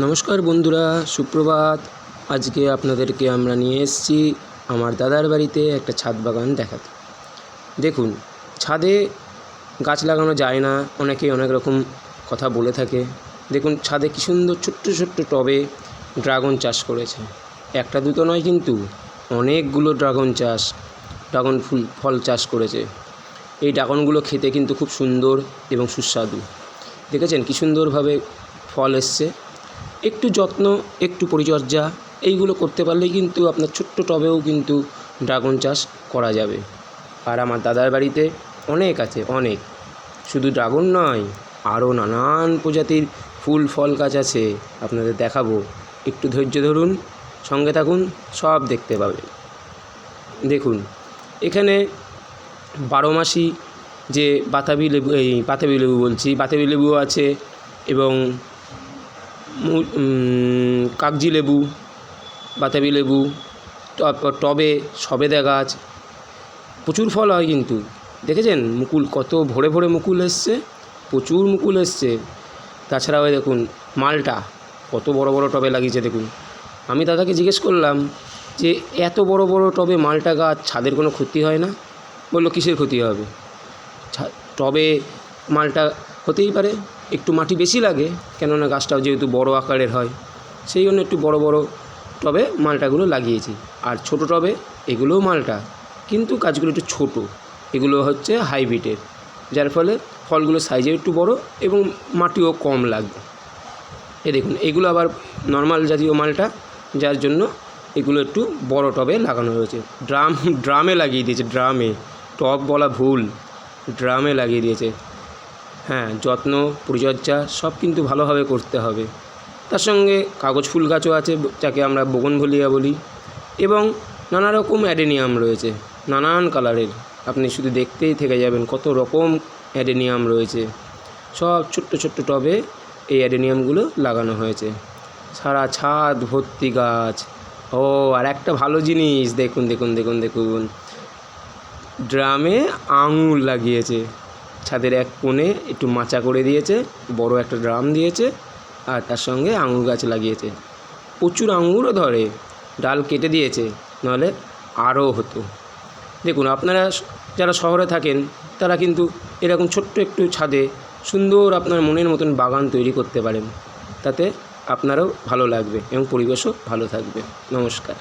নমস্কার বন্ধুরা, সুপ্রভাত। আজকে আপনাদেরকে আমরা নিয়ে এসেছি আমার দাদার বাড়িতে একটা ছাদ বাগান দেখাতে। দেখুন, ছাদে গাছ লাগানো যায় না, অনেকে অনেক রকম কথা বলে থাকে। দেখুন, ছাদে কী সুন্দর ছোট্ট ছোট্ট টবে ড্রাগন চাষ করেছে। একটা দুটো নয় কিন্তু, অনেকগুলো ড্রাগন চাষ, ড্রাগন ফুল, ফল চাষ করেছে। এই ড্রাগনগুলো খেতে কিন্তু খুব সুন্দর এবং সুস্বাদু। দেখেছেন কী সুন্দরভাবে ফল এসছে? একটু যত্ন, একটু পরিচর্যা, এইগুলো করতে পারলেই কিন্তু আপনার ছোট্ট টবেও কিন্তু ড্রাগন চাষ করা যাবে। আর আমার দাদার বাড়িতে অনেক আছে, অনেক। শুধু ড্রাগন নয়, আরও নানান প্রজাতির ফুল, ফল গাছ আছে, আপনাদের দেখাবো। একটু ধৈর্য ধরুন, সঙ্গে থাকুন, সব দেখতে পাবেন। দেখুন, এখানে বারো মাসি যে বাতাবি লেবু, এই বাতাবি লেবু বলছি, বাতাবি লেবু আছে এবং কাগজি লেবু, বাতাবি লেবু টব- টবে সবেদা গাছ, প্রচুর ফল হয় কিন্তু। দেখেছেন? মুকুল কত ভরে ভরে মুকুল এসছে, প্রচুর মুকুল এসছে। তাছাড়াও এই দেখুন, মালটা কত বড় বড় টবে লাগিয়েছে দেখুন। আমি দাদাকে জিজ্ঞেস করলাম যে, এত বড় বড় টবে মালটা গাছ ছাদের কোনো ক্ষতি হয় না? বলল, কিসের ক্ষতি হবে? টবে মালটা হতেই পারে। একটু মাটি বেশি লাগে, কেননা গাছটাও যেহেতু বড় আকারের হয়, সেই জন্য একটু বড় বড় টবে মালটাগুলো লাগিয়েছি। আর ছোট টবে এগুলোও মালটা, কিন্তু গাছগুলো একটু ছোট, এগুলো হচ্ছে হাইব্রিডের, যার ফলে ফলগুলো সাইজে একটু বড় এবং মাটিও কম লাগবে। এ দেখুন, এগুলো আবার নর্মাল জাতীয় মালটা, যার জন্য এগুলো একটু বড় টবে লাগানো হয়েছে। ড্রাম, ড্রামে লাগিয়ে দিয়েছে, ড্রামে, টব বলা ভুল, ড্রামে লাগিয়ে দিয়েছে। হ্যাঁ যত্ন, পরিচর্যা সব কিন্তু ভালোভাবে করতে হবে। তার সঙ্গে কাগজ ফুল গাছও আছে, যাকে আমরা বগনভলিয়া বলি। এবং নানা রকম অ্যাডেনিয়াম রয়েছে, নানান কালারের। আপনি শুধু দেখতেই থেকে যাবেন কত রকম অ্যাডেনিয়াম রয়েছে। সব ছোট্ট ছোট্ট টবে এই অ্যাডেনিয়ামগুলো লাগানো হয়েছে। সারা ছাদ ভর্তি গাছ। ও, আর একটা ভালো জিনিস, দেখুন দেখুন দেখুন দেখুন। ড্রামে আঙুর লাগিয়েছে। ছাদের এক কোণে একটু মাচা করে দিয়েছে, বড় একটা ড্রাম দিয়েছে আর তার সঙ্গে আঙুর গাছ লাগিয়েছে। প্রচুর আঙুরও ধরে, ডাল কেটে দিয়েছে, নাহলে আরও হতো। দেখুন, আপনারা যারা শহরে থাকেন, তারা কিন্তু এরকম ছোট্ট একটু ছাদে সুন্দর আপনার মনের মতন বাগান তৈরি করতে পারেন। তাতে আপনারও ভালো লাগবে এবং পরিবেশও ভালো থাকবে। নমস্কার।